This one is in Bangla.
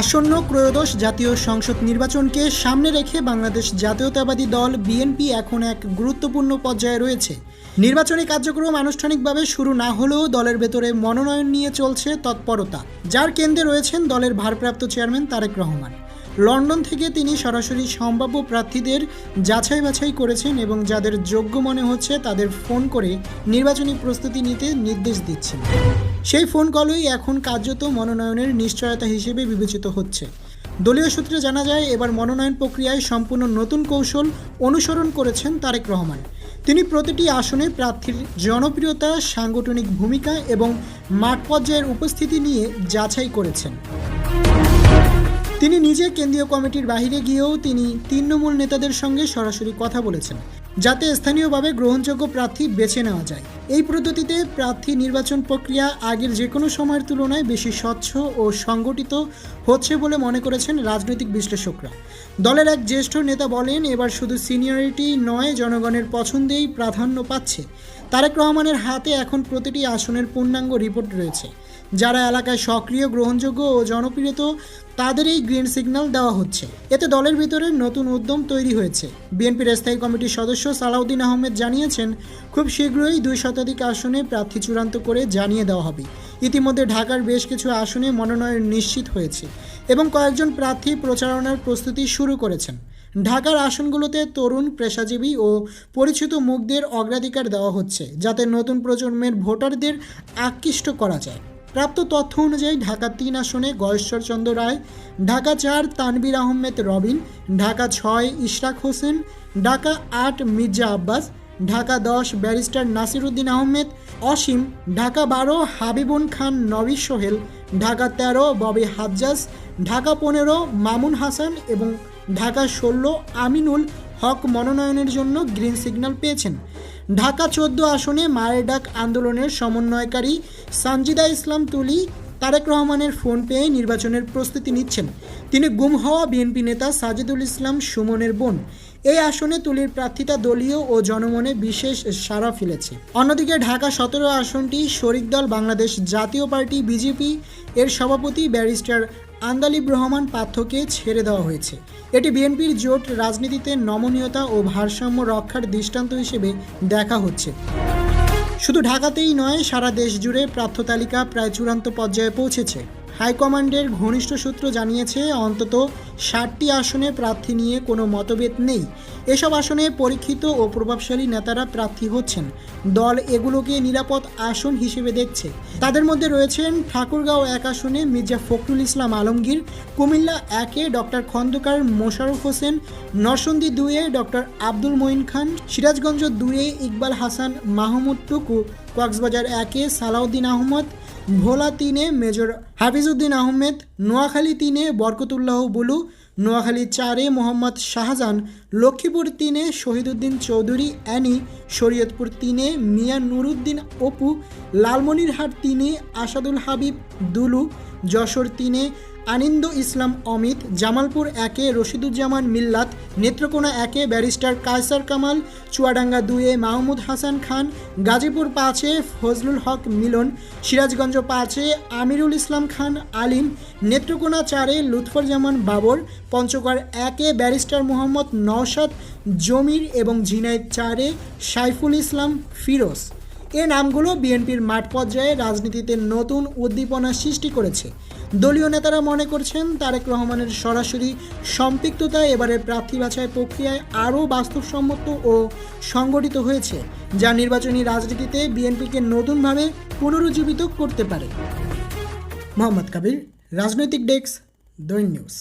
আসন্ন ত্রয়োদশ জাতীয় সংসদ নির্বাচনকে সামনে রেখে বাংলাদেশ জাতীয়তাবাদী দল বিএনপি এখন এক গুরুত্বপূর্ণ পর্যায়ে রয়েছে। নির্বাচনী কার্যক্রম আনুষ্ঠানিকভাবে শুরু না হলেও দলের ভেতরে মনোনয়ন নিয়ে চলছে তৎপরতা। যার কেন্দ্রে রয়েছেন দলের ভারপ্রাপ্ত চেয়ারম্যান তারেক রহমান। লন্ডন থেকে তিনি সরাসরি সম্ভাব্য প্রার্থীদের যাচাই বাছাই করেছেন এবং যাদের যোগ্য মনে হচ্ছে তাদের ফোন করে নির্বাচনী প্রস্তুতি নিতে নির্দেশ দিচ্ছেন। সেই ফোন কলই এখন কার্যত মনোনয়নের নিশ্চয়তা হিসেবে বিবেচিত হচ্ছে। দলীয় সূত্রে জানা যায়, এবার মনোনয়ন প্রক্রিয়ায় সম্পূর্ণ নতুন কৌশল অনুসরণ করেছেন তারেক রহমান। তিনি প্রতিটি আসনে প্রার্থীর জনপ্রিয়তা, সাংগঠনিক ভূমিকা এবং মাঠ পর্যায়ের উপস্থিতি নিয়ে যাচাই করেছেন। তিনি নিজে কেন্দ্রীয় কমিটির বাইরে গিয়েও তিনি তৃণমূল নেতাদের সঙ্গে সরাসরি কথা বলেছেন, যাতে স্থানীয়ভাবে গ্রহণযোগ্য প্রার্থী বেছে নেওয়া যায়। এই পদ্ধতিতে প্রার্থী নির্বাচন প্রক্রিয়া আগের যে কোনো সময়ের তুলনায় বেশি স্বচ্ছ ও সংগঠিত হচ্ছে বলে মনে করেছেন রাজনৈতিক বিশ্লেষকরা। দলের এক জ্যেষ্ঠ নেতা বলেন, এবার শুধু সিনিয়রিটি নয়, জনগণের পছন্দেই প্রাধান্য পাচ্ছে। তারেক রহমানের হাতে এখন প্রতিটি আসনের পূর্ণাঙ্গ রিপোর্ট রয়েছে। যারা এলাকায় সক্রিয়, গ্রহণযোগ্য ও জনপ্রিয় তাদেরই গ্রিন সিগন্যাল দেওয়া হচ্ছে। এতে দলের ভিতরে নতুন উদ্যম তৈরি হয়েছে। বিএনপির স্থায়ী কমিটির সদস্য সালাউদ্দিন আহমেদ জানিয়েছেন, খুব শীঘ্রই দুই শতাধিক আসনে প্রার্থী চূড়ান্ত করে জানিয়ে দেওয়া হবে। ইতিমধ্যে ঢাকার বেশ কিছু আসনে মনোনয়ন নিশ্চিত হয়েছে এবং কয়েকজন প্রার্থী প্রচারণার প্রস্তুতি শুরু করেছেন। ঢাকার আসনগুলোতে তরুণ, পেশাজীবী ও পরিচিত মুখদের অগ্রাধিকার দেওয়া হচ্ছে, যাতে নতুন প্রজন্মের ভোটারদের আকৃষ্ট করা যায়। প্রাপ্ত তথ্য অনুযায়ী ঢাকা তিন আসনে গয়েশ্বর চন্দ্র রায়, ঢাকা চার তানবির আহমেদ রবিন, ঢাকা ছয় ইশরাক হোসেন, ঢাকা আট মির্জা আব্বাস, ঢাকা দশ ব্যারিস্টার নাসিরুদ্দিন আহমেদ, অসীম, ঢাকা বারো হাবিবুন খান নবী সোহেল, ঢাকা তেরো ববি হাজ্জাজ, ঢাকা পনেরো মামুন হাসান এবং ঢাকা ষোলো আমিনুল হক মনোনয়নের জন্য গ্রিন সিগন্যাল পেয়েছেন। ঢাকা চোদ্দ আসনে মায়ের ডাক আন্দোলনের সমন্বয়কারী সানজিদা ইসলাম তুলি, তারেক রহমানের ফোন পেয়ে নির্বাচনের প্রস্তুতি নিচ্ছেন। তিনি গুম হওয়া বিএনপি নেতা সাজিদুল ইসলাম সুমনের বোন। এই আসনে তুলির প্রার্থিতা দলীয় ও জনমনে বিশেষ সাড়া ফেলেছে। অন্যদিকে ঢাকা সতেরো আসনটি শরিক দল বাংলাদেশ জাতীয় পার্টি বিজেপি এর সভাপতি ব্যারিস্টার আন্দালিব রহমান পাথ্যকে ছেড়ে দেওয়া হয়েছে। এটি বিএনপির জোট রাজনীতিতে নমনীয়তা ও ভারসাম্য রক্ষার দৃষ্টান্ত হিসেবে দেখা হচ্ছে। শুধু ঢাকাতেই নয়, সারা দেশ জুড়ে প্রার্থ তালিকা প্রায় চূড়ান্ত পর্যায়ে পৌঁছেছে। হাইকমান্ডের ঘনিষ্ঠ সূত্র জানিয়েছে, অন্তত ষাটটি আসনে প্রার্থী নিয়ে কোনো মতভেদ নেই। এসব আসনে পরীক্ষিত ও প্রভাবশালী নেতারা প্রার্থী হচ্ছেন। দল এগুলোকে নিরাপদ আসন হিসেবে দেখছে। তাদের মধ্যে রয়েছেন ঠাকুরগাঁও এক আসনে মির্জা ফখরুল ইসলাম আলমগীর, কুমিল্লা একে ডক্টর খন্দকার মোশাররফ হোসেন নরসন্দী দুয়ে ডক্টর আব্দুল মঈন খান, সিরাজগঞ্জ দুয়ে ইকবাল হাসান মাহমুদ টুকু, কক্সবাজার একে সালাউদ্দিন আহমদ ভোলা তিনে মেজর হাফিজউদ্দিন আহমেদ, নোয়াখালী তিনে বরকতুল্লাহ বুলু, নোয়াখালী চারে মোহাম্মদ শাহজাহান, লক্ষ্মীপুর তিনে শহীদুদ্দিন চৌধুরী, অ্যানি, শরীয়তপুর তিনে মিয়া নুরুদ্দিন অপু, লালমনিরহাট তিনে আসাদুল হাবিব দুলু, যশোর তিনে আনিন্দ ইসলাম অমিত, জামালপুর একে রশিদুজ্জামান মিল্লাত, নেত্রকোনা একে ব্যারিস্টার কায়সার কামাল, চুয়াডাঙ্গা দুয়ে মাহমুদ হাসান খান, গাজীপুর পাঁচে ফজলুল হক মিলন, সিরাজগঞ্জ পাঁচে আমিরুল ইসলাম খান আলিম, নেত্রকোনা চারে লুৎফর জামান বাবর, পঞ্চগড় একে ব্যারিস্টার মোহাম্মদ নওশাদ, জমির এবং ঝিনাইদ চারে সাইফুল ইসলাম ফিরোজ। এ নামগুলো বিএনপির মাঠ পর্যায়ে রাজনীতিতে নতুন উদ্দীপনা সৃষ্টি করেছে। দলীয় নেতারা মনে করছেন তারেক রহমানের সরাসরি সম্পৃক্ততা এবারের প্রার্থী বাছাই প্রক্রিয়ায় আরও বাস্তবসম্মত ও সংগঠিত হয়েছে, যা নির্বাচনী রাজনীতিতে বিএনপিকে নতুনভাবে পুনরুজ্জীবিত করতে পারে। মোহাম্মদ কাবির রাজনৈতিক ডেস্ক দৈন নিউজ।